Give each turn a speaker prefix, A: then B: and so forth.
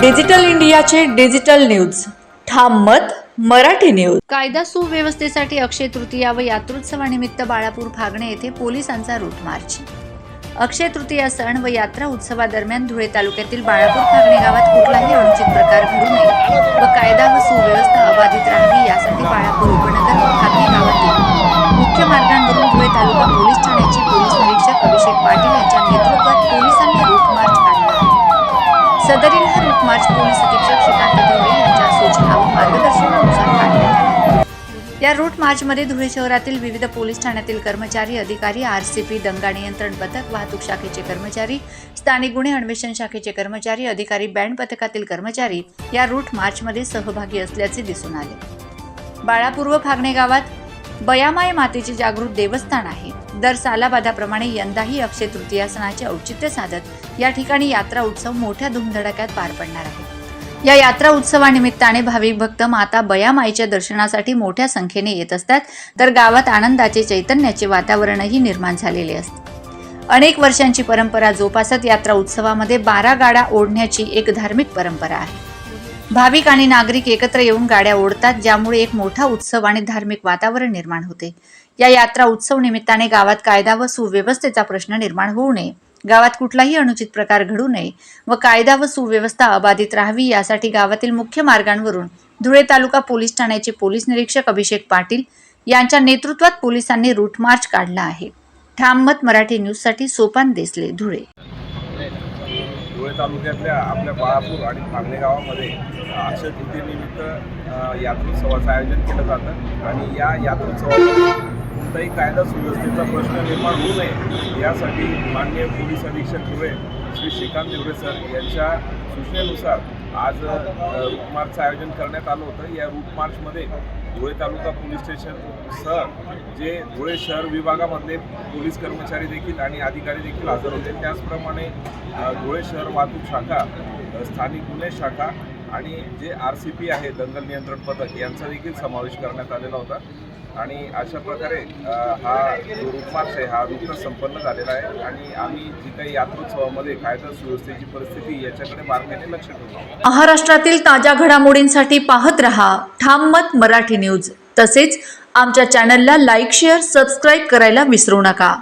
A: Digital इंडियाचे digital news. ठाम मत मराठी न्यूज.
B: कायदा सुव्यवस्थेसाठी अक्षय तृतीया व यात्रोत्सवानिमित्त बाळापूर फागणे येथे पोलिसांचा रूट मार्च. अक्षय तृतीया सण व यात्रा उत्सवादरम्यान धुळे तालुक्यातील बाळापूर फागणे गावात कुठलाही अनुचित प्रकार घडू नये व कायदा व सुव्यवस्था अबाधित राहावी यासाठी बाळापूर उपनगर व फागणे गावातील मुख्य मार्गांवरून धुळे तालुका पोलीस ठाण्याचे पोलीस निरीक्षक अभिषेक पाटील यांच्या नेतृत्वात पोलिसांनी रूट मार्च काढला सदरील समाज मार्च पोलीस अधीक्षक श्रीकांत धिवरे यांच्या सूचना व मार्गदर्शनानुसार काढण्यात या रूट मार्चमध्ये धुळे शहरातील विविध पोलीस ठाण्यातील कर्मचारी अधिकारी आरसीपी दंगा नियंत्रण पथक वाहतूक शाखेचे कर्मचारी स्थानिक गुन्हे अन्वेषण शाखेचे कर्मचारी अधिकारी बँड पथकातील कर्मचारी या रूट मार्चमध्ये सहभागी असल्याचे दिसून आले. बाळापूर्व फागणे गावात बयामाय मातेचे जागृत देवस्थान आहे. दर सालाबादाप्रमाणे यंदाही अक्षय तृतीया सणाचे औचित्य साधत या ठिकाणी यात्रा उत्सव मोठ्या धुमधडाक्यात पार पडणार आहे. या यात्रा उत्सवानिमित्ताने भाविक भक्त माता बयामाईच्या दर्शनासाठी मोठ्या संख्येने येत असतात तर गावात आनंदाचे चैतन्याचे वातावरणही निर्माण झालेले असते. अनेक वर्षांची परंपरा जोपासत यात्रा उत्सवामध्ये बारा गाडा ओढण्याची एक धार्मिक परंपरा आहे. भाविक आणि नागरिक एकत्र येऊन गाड्या ओढतात ज्यामुळे एक मोठा उत्सव आणि धार्मिक वातावरण निर्माण होते. या यात्रा उत्सव निमित्ताने गावात कायदा व सुव्यवस्थेचा प्रश्न निर्माण होऊ नये. गावात कुठलाही अनुचित प्रकार घडू नये व कायदा व सुव्यवस्था अबाधित राहावी यासाठी गावातील मुख्य मार्गांवरून धुळे तालुका पोलीस ठाण्याचे पोलीस निरीक्षक अभिषेक पाटील यांच्या नेतृत्वात पोलिसांनी रूट मार्च काढला आहे. ठाम मत मराठी न्यूजसाठी सोपान देसले धुळे.
C: धुळे तालुक्यातल्या आपल्या बाळापूर आणि फागणे गावामध्ये अक्षय तृतीयेनिमित्त यात्रोत्सवाचं आयोजन केलं जातं. आणि या यात्रोत्सवामध्ये कोणताही कायदा सुव्यवस्थेचा प्रश्न निर्माण होऊ नये यासाठी माननीय पोलीस अधीक्षक धुळे श्री श्रीकांत देवरे सर यांच्या सूचनेनुसार आज रूट मार्चचं आयोजन करण्यात आलं होतं. या रूट मार्चमध्ये धुळे तालुका पोलीस स्टेशन सह जे धुळे शहर विभागामध्ये पोलीस कर्मचारी देखील आणि अधिकारी देखील हजर होते. त्याचप्रमाणे धुळे शहर वाहतूक शाखा स्थानिक गुन्हे शाखा आणि जे आर सी पी आहे दंगल नियंत्रण पथक यांचा देखील समावेश करण्यात आलेला होता. आणि अशा प्रकारे हा जो रूट आहे हा नुकताच संपन्न झालेला आहे. आणि आम्ही जी काही यात्रोत्सवामध्ये कायदा सुव्यवस्थेची परिस्थिती याच्याकडे बारकाईने लक्ष ठेवतो.
A: महाराष्ट्रातील ताज्या घडामोडींसाठी पाहत रहा ठाम मत मराठी न्यूज. तसेच आमच्या चॅनलला लाईक शेअर सबस्क्राईब करायला विसरू नका.